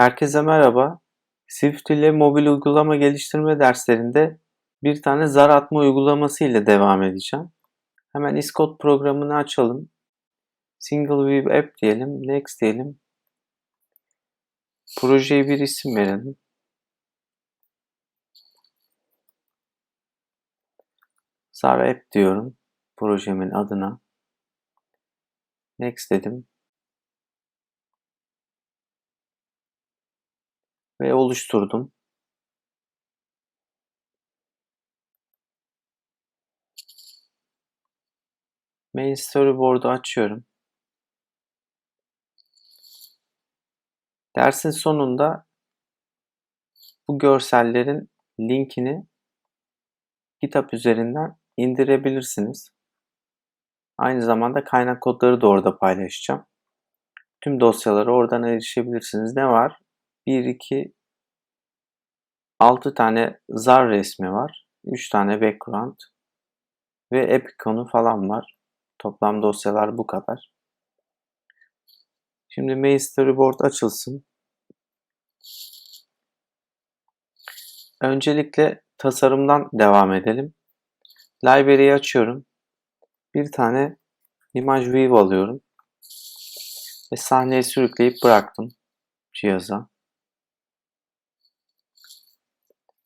Herkese merhaba. Swift ile mobil uygulama geliştirme derslerinde bir tane zar atma uygulaması ile devam edeceğim. Hemen Iscode programını açalım. Single View App diyelim, Next diyelim. Projeye bir isim verelim. Zar App diyorum projemin adına. Next dedim. Ve oluşturdum. Main Storyboard'u açıyorum. Dersin sonunda bu görsellerin linkini kitap üzerinden indirebilirsiniz. Aynı zamanda kaynak kodları da orada paylaşacağım. Tüm dosyalara oradan erişebilirsiniz. Ne var? 1, 2, 6 tane zar resmi var. 3 tane background ve app falan var. Toplam dosyalar bu kadar. Şimdi main storyboard açılsın. Öncelikle tasarımdan devam edelim. Library'i açıyorum. Bir tane image view alıyorum. Ve sahneye sürükleyip bıraktım cihaza.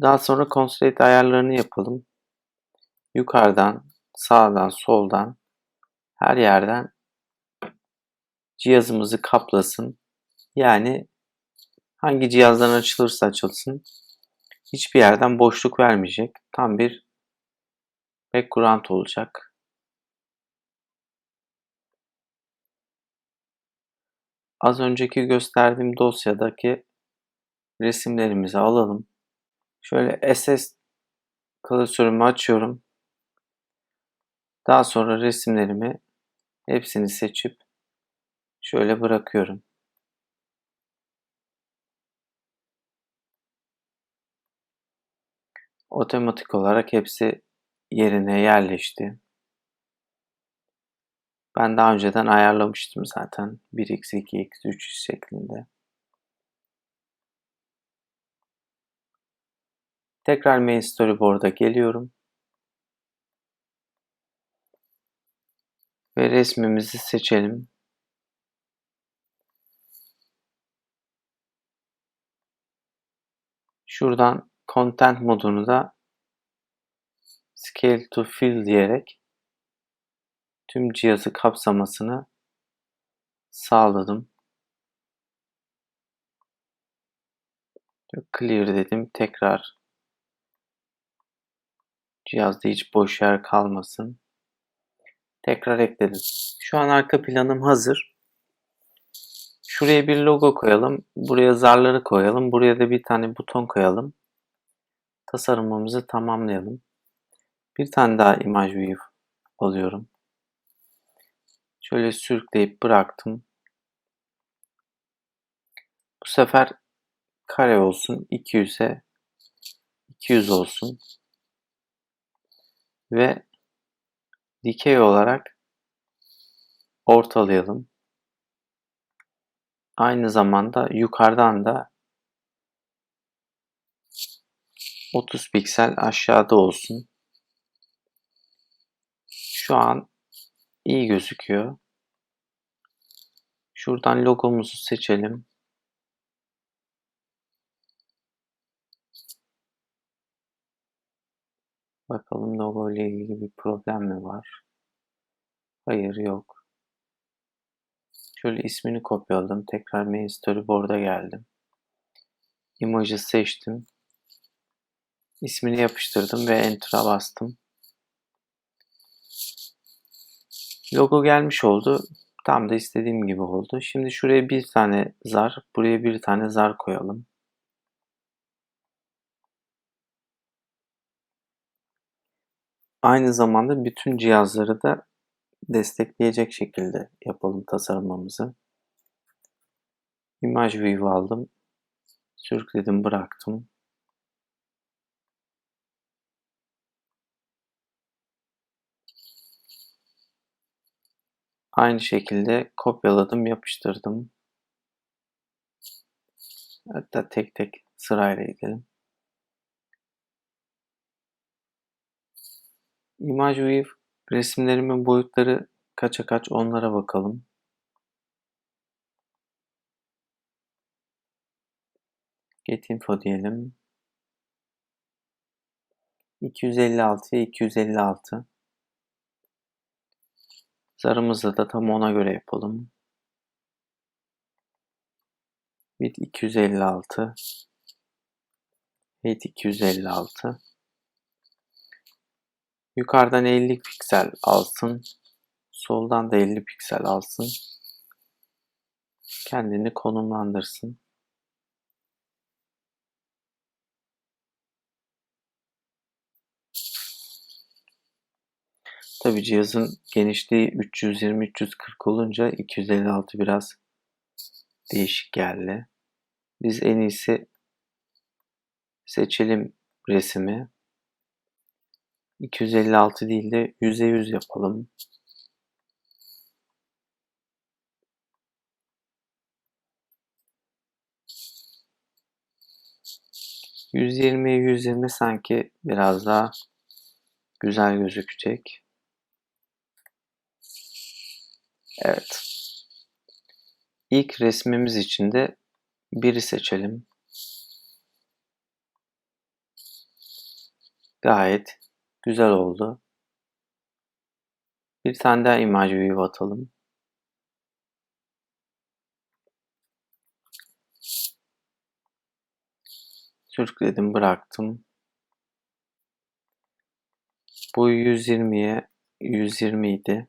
Daha sonra constraint ayarlarını yapalım. Yukarıdan, sağdan, soldan her yerden cihazımızı kaplasın. Yani hangi cihazdan açılırsa açılsın hiçbir yerden boşluk vermeyecek. Tam bir background olacak. Az önceki gösterdiğim dosyadaki resimlerimizi alalım. Şöyle SS klasörümü açıyorum. Daha sonra resimlerimi hepsini seçip şöyle bırakıyorum. Otomatik olarak hepsi yerine yerleşti. Ben daha önceden ayarlamıştım zaten 1x, 2x, 3x şeklinde. Tekrar main storyboard'a geliyorum. Ve resmimizi seçelim. Şuradan content modunu da scale to fill diyerek tüm cihazı kapsamasını sağladım. Clear dedim. Tekrar cihazda hiç boş yer kalmasın. Tekrar ekledim. Şu an arka planım hazır. Şuraya bir logo koyalım. Buraya zarları koyalım. Buraya da bir tane buton koyalım. Tasarımımızı tamamlayalım. Bir tane daha image view alıyorum. Şöyle sürükleyip bıraktım. Bu sefer kare olsun. 200'e 200 olsun. Ve dikey olarak ortalayalım. Aynı zamanda yukarıdan da 30 piksel aşağıda olsun. Şu an iyi gözüküyor. Şuradan logomuzu seçelim. Bakalım logo ile ilgili bir problem mi var? Hayır yok. Şöyle ismini kopyaladım. Tekrar main storyboard'a geldim. Image'ı seçtim. İsmini yapıştırdım ve Enter'a bastım. Logo gelmiş oldu. Tam da istediğim gibi oldu. Şimdi şuraya bir tane zar, buraya bir tane zar koyalım. Aynı zamanda bütün cihazları da destekleyecek şekilde yapalım tasarımımızı. Image View aldım. Sürükledim, bıraktım. Aynı şekilde kopyaladım, yapıştırdım. Hatta tek tek sırayla gidelim. Image Weave resimlerimin boyutları kaça kaç onlara bakalım. Get info diyelim. 256'ya 256. Zarımızı da tam ona göre yapalım. Bit 256. Height 256. Yukarıdan 50 piksel alsın. Soldan da 50 piksel alsın. Kendini konumlandırsın. Tabi cihazın genişliği 320-340 olunca 256 biraz değişik geldi. Biz en iyisi seçelim resmi. 256 değil de %100 yapalım. %20'ye 120 sanki biraz daha güzel gözükecek. Evet. İlk resmimiz için de biri seçelim. Gayet güzel oldu. Bir tane daha imaj view atalım. Sürükledim bıraktım. Bu 120'ye 120 idi.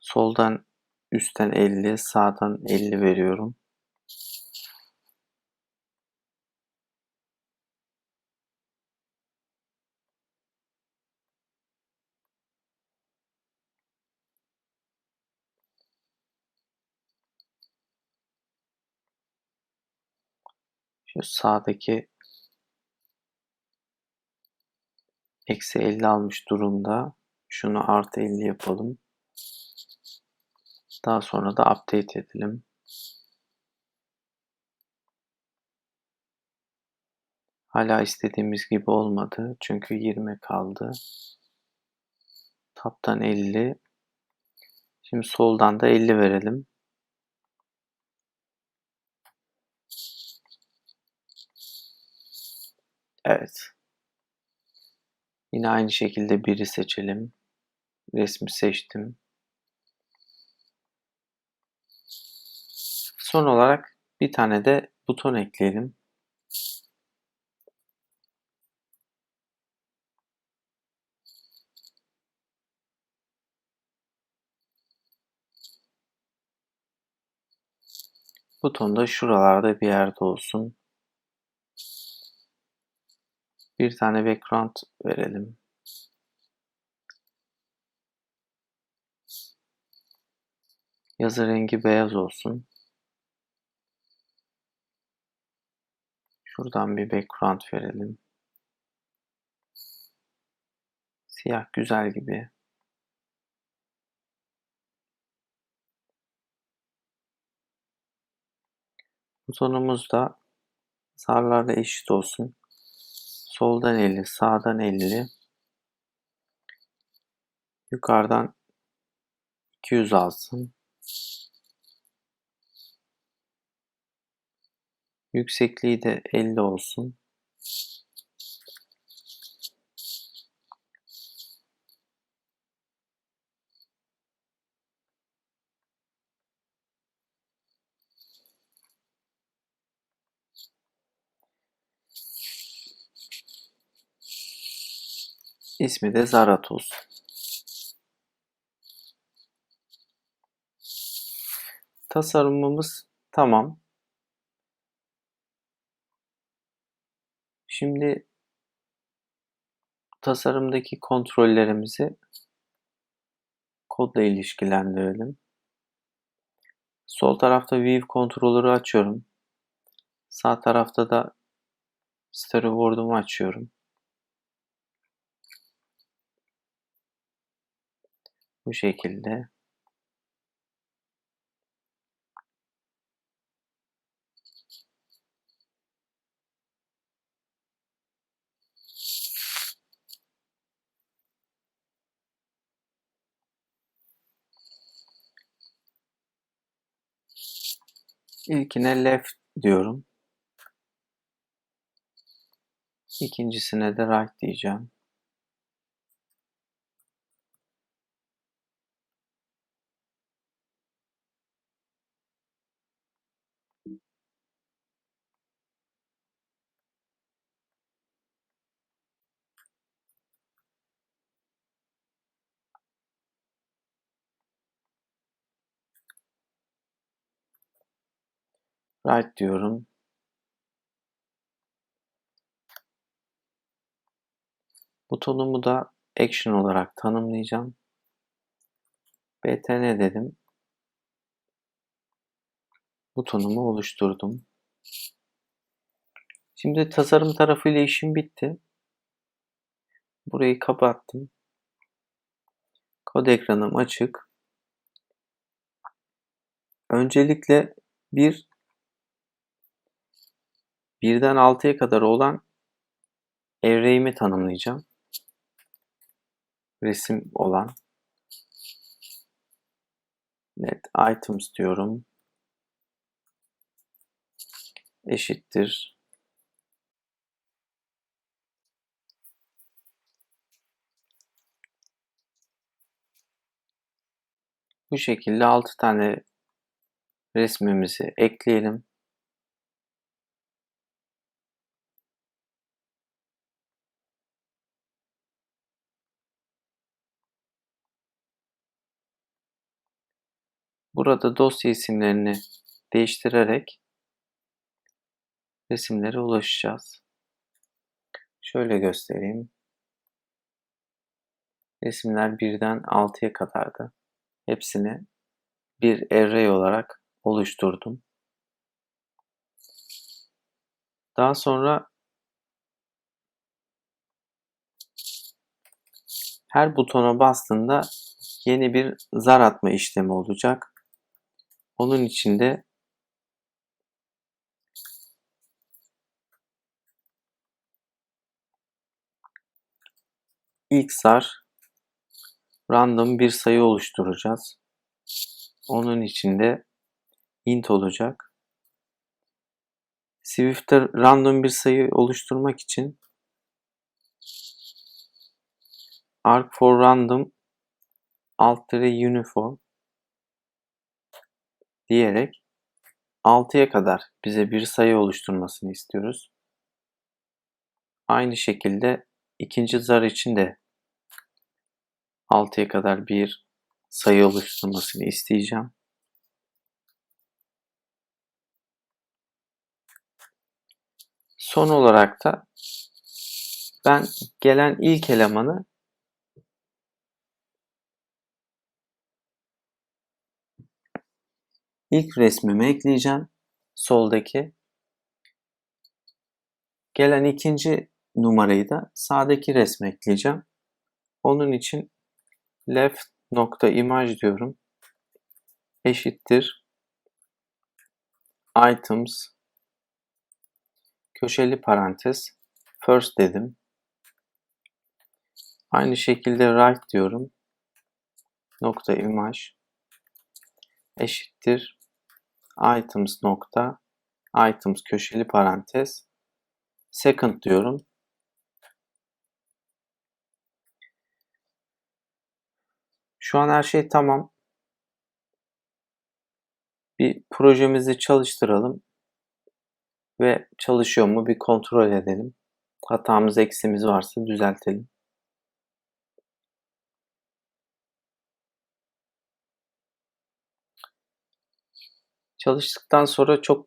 Soldan üstten 50, sağdan 50 veriyorum. Şu sağdaki eksi 50 almış durumda. Şunu artı 50 yapalım. Daha sonra da update edelim. Hala istediğimiz gibi olmadı. Çünkü 20 kaldı. Taptan 50. Şimdi soldan da 50 verelim. Evet. Yine aynı şekilde biri seçelim. Resmi seçtim. Son olarak bir tane de buton ekleyelim. Buton da şuralarda bir yerde olsun. Bir tane background verelim. Yazı rengi beyaz olsun. Şuradan bir background verelim. Siyah güzel gibi. Butonumuz da zarlarla eşit olsun. Soldan 50, sağdan 50. Yukarıdan 200 alsın. Yüksekliği de 50 olsun. İsmi de Zaratos. Tasarımımız tamam. Şimdi tasarımdaki kontrollerimizi kodla ilişkilendirelim. Sol tarafta View Controller'ı açıyorum. Sağ tarafta da Storyboard'umu açıyorum. Bu şekilde. İlkine left diyorum. İkincisine de right diyeceğim. Right diyorum. Butonumu da action olarak tanımlayacağım. btn dedim. Butonumu oluşturdum. Şimdi tasarım tarafıyla işim bitti. Burayı kapattım. Kod ekranım açık. Öncelikle bir birden 6'ya kadar olan array'imi tanımlayacağım. Resim olan net items diyorum. Eşittir. Bu şekilde 6 tane resmimizi ekleyelim. Burada dosya isimlerini değiştirerek resimlere ulaşacağız. Şöyle göstereyim. Resimler birden 6'ya kadardı. Hepsini bir array olarak oluşturdum. Daha sonra her butona bastığında yeni bir zar atma işlemi olacak. Onun için de ilk zar random bir sayı oluşturacağız. Onun için de int olacak. Swift'te random bir sayı oluşturmak için arc for random alt uniform diyerek 6'ya kadar bize bir sayı oluşturmasını istiyoruz. Aynı şekilde ikinci zar için de 6'ya kadar bir sayı oluşturmasını isteyeceğim. Son olarak da ben gelen ilk elemanı ilk resmime ekleyeceğim. Soldaki. Gelen ikinci numarayı da sağdaki resme ekleyeceğim. Onun için left nokta image diyorum. Eşittir items köşeli parantez first dedim. Aynı şekilde right diyorum. Nokta image eşittir items nokta items köşeli parantez second diyorum. Şu an her şey tamam. Bir projemizi çalıştıralım ve çalışıyor mu bir kontrol edelim. Hatamız eksimiz varsa düzeltelim. Çalıştıktan sonra çok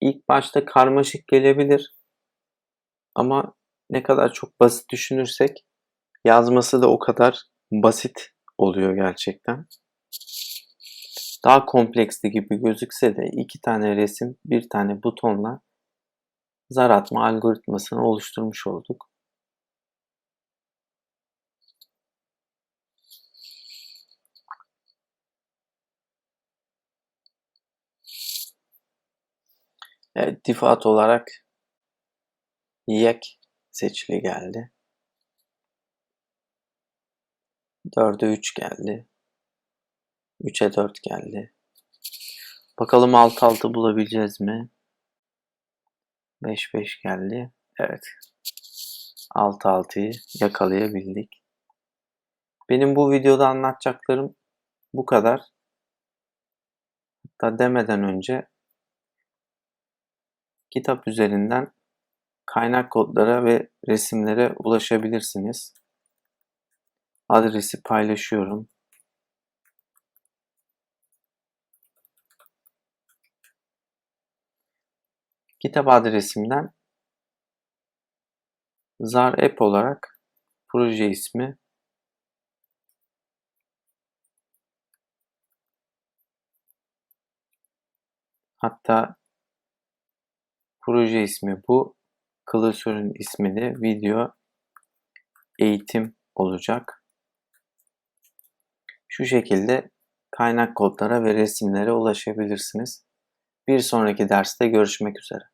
ilk başta karmaşık gelebilir. Ama ne kadar çok basit düşünürsek yazması da o kadar basit oluyor gerçekten. Daha kompleksli gibi gözükse de iki tane resim, bir tane butonla zar atma algoritmasını oluşturmuş olduk. Evet, default olarak yek seçili geldi. 4'e 3 geldi. 3'e 4 geldi. Bakalım 6-6 bulabileceğiz mi? 5-5 geldi. Evet. 6-6'yı yakalayabildik. Benim bu videoda anlatacaklarım bu kadar. Hatta demeden önce kitap üzerinden kaynak kodlara ve resimlere ulaşabilirsiniz. Adresi paylaşıyorum. Kitap adresimden Zar App olarak proje ismi hatta proje ismi bu. Klasörün ismi de video eğitim olacak. Şu şekilde kaynak kodlara ve resimlere ulaşabilirsiniz. Bir sonraki derste görüşmek üzere.